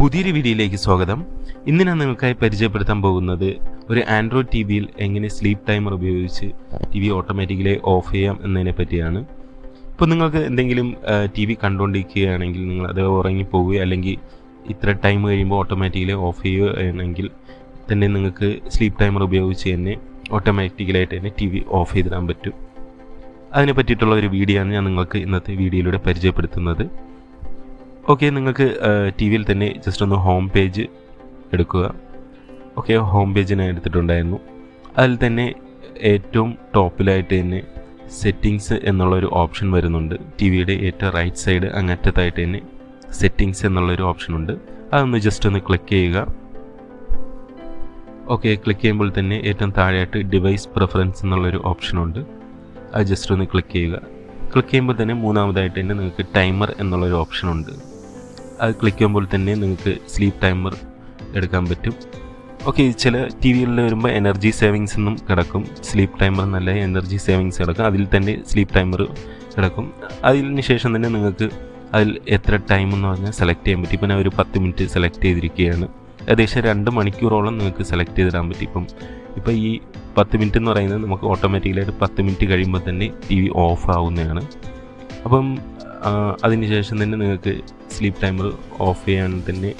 പുതിയൊരു വീഡിയോയിലേക്ക് സ്വാഗതം. ഇന്ന് ഞാൻ നിങ്ങൾക്കായി പരിചയപ്പെടുത്താൻ പോകുന്നത് ഒരു ആൻഡ്രോയിഡ് ടി വിയിൽ എങ്ങനെ സ്ലീപ്പ് ടൈമർ ഉപയോഗിച്ച് ടി വി ഓട്ടോമാറ്റിക്കലി ഓഫ് ചെയ്യാം എന്നതിനെ പറ്റിയാണ്. ഇപ്പോൾ നിങ്ങൾക്ക് എന്തെങ്കിലും ടി വി കണ്ടുകൊണ്ടിരിക്കുകയാണെങ്കിൽ നിങ്ങൾ അത് ഉറങ്ങിപ്പോവുകയോ അല്ലെങ്കിൽ ഇത്ര ടൈം കഴിയുമ്പോൾ ഓട്ടോമാറ്റിക്കലി ഓഫ് ചെയ്യുകയാണെങ്കിൽ തന്നെ നിങ്ങൾക്ക് സ്ലീപ്പ് ടൈമർ ഉപയോഗിച്ച് തന്നെ ഓട്ടോമാറ്റിക്കലായിട്ട് തന്നെ ടി വി ഓഫ് ചെയ്തിടാൻ പറ്റും. അതിനെ പറ്റിയിട്ടുള്ള ഒരു വീഡിയോ ആണ് ഞാൻ നിങ്ങൾക്ക് ഇന്നത്തെ വീഡിയോയിലൂടെ പരിചയപ്പെടുത്തുന്നത്. ഓക്കെ നിങ്ങൾക്ക് ടി വിയിൽ തന്നെ ജസ്റ്റ് ഒന്ന് ഹോം പേജ് എടുക്കുക. ഓക്കെ ഹോം പേജ് ഞാൻ എടുത്തിട്ടുണ്ടായിരുന്നു. അതിൽ തന്നെ ഏറ്റവും ടോപ്പിലായിട്ട് തന്നെ സെറ്റിങ്സ് എന്നുള്ളൊരു ഓപ്ഷൻ വരുന്നുണ്ട്. ടി വിയുടെ ഏറ്റവും റൈറ്റ് സൈഡ് അങ്ങറ്റത്തായിട്ട് തന്നെ സെറ്റിങ്സ് എന്നുള്ളൊരു ഓപ്ഷൻ ഉണ്ട്. അതൊന്ന് ജസ്റ്റ് ഒന്ന് ക്ലിക്ക് ചെയ്യുക. ഓക്കെ ക്ലിക്ക് ചെയ്യുമ്പോൾ തന്നെ ഏറ്റവും താഴെയായിട്ട് ഡിവൈസ് പ്രിഫറൻസ് എന്നുള്ളൊരു ഓപ്ഷനുണ്ട് അത് ജസ്റ്റ് ഒന്ന് ക്ലിക്ക് ചെയ്യുക. ക്ലിക്ക് ചെയ്യുമ്പോൾ തന്നെ മൂന്നാമതായിട്ട് തന്നെ നിങ്ങൾക്ക് ടൈമർ എന്നുള്ളൊരു ഓപ്ഷനുണ്ട് അത് ക്ലിക്ക് ചെയ്യുമ്പോൾ തന്നെ നിങ്ങൾക്ക് സ്ലീപ്പ് ടൈമർ എടുക്കാൻ പറ്റും. ഓക്കെ ചില ടി വികളിൽ വരുമ്പോൾ എനർജി സേവിങ്സ് എന്നും കിടക്കും. സ്ലീപ്പ് ടൈമർ നല്ല എനർജി സേവിങ്സ് കിടക്കും. അതിൽ തന്നെ സ്ലീപ്പ് ടൈമർ കിടക്കും. അതിന് ശേഷം തന്നെ നിങ്ങൾക്ക് അതിൽ എത്ര ടൈം എന്ന് പറഞ്ഞാൽ സെലക്ട് ചെയ്യാൻ പറ്റും. ഇപ്പം ഞാൻ ഒരു പത്ത് മിനിറ്റ് സെലക്ട് ചെയ്തിരിക്കുകയാണ്. ഏകദേശം രണ്ട് മണിക്കൂറോളം നിങ്ങൾക്ക് സെലക്ട് ചെയ്തിടാൻ പറ്റും. ഇപ്പം ഇപ്പം ഈ പത്ത് മിനിറ്റ് എന്ന് പറയുന്നത് നമുക്ക് ഓട്ടോമാറ്റിക്കലായിട്ട് പത്ത് മിനിറ്റ് കഴിയുമ്പോൾ തന്നെ ടി വി ഓഫ് ആവുന്നതാണ്. അപ്പം അതിനുശേഷം തന്നെ നിങ്ങൾക്ക് സ്ലീപ്പ് ടൈമർ ഓഫ് ചെയ്യാൻ തന്നെ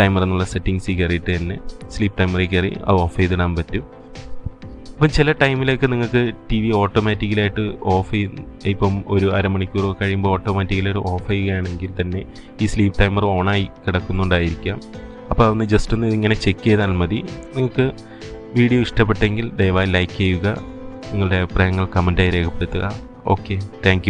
ടൈമർ എന്നുള്ള സെറ്റിങ്സിൽ കയറിയിട്ട് തന്നെ സ്ലീപ്പ് ടൈമറിൽ കയറി അത് ഓഫ് ചെയ്തിടാൻ പറ്റും. അപ്പം ചില ടൈമിലേക്ക് നിങ്ങൾക്ക് ടി വി ഓട്ടോമാറ്റിക്കലായിട്ട് ഓഫ് ചെയ്യും ഇപ്പം ഒരു അരമണിക്കൂർ കഴിയുമ്പോൾ ഓട്ടോമാറ്റിക്കലായിട്ട് ഓഫ് ചെയ്യുകയാണെങ്കിൽ തന്നെ ഈ സ്ലീപ്പ് ടൈമർ ഓണായി കിടക്കുന്നുണ്ടായിരിക്കാം. അപ്പോൾ അതൊന്ന് ജസ്റ്റ് ഒന്ന് ഇങ്ങനെ ചെക്ക് ചെയ്താൽ മതി. നിങ്ങൾക്ക് വീഡിയോ ഇഷ്ടപ്പെട്ടെങ്കിൽ ദയവായി ലൈക്ക് ചെയ്യുക. നിങ്ങളുടെ അഭിപ്രായങ്ങൾ കമന്റായി രേഖപ്പെടുത്തുക. Okay thank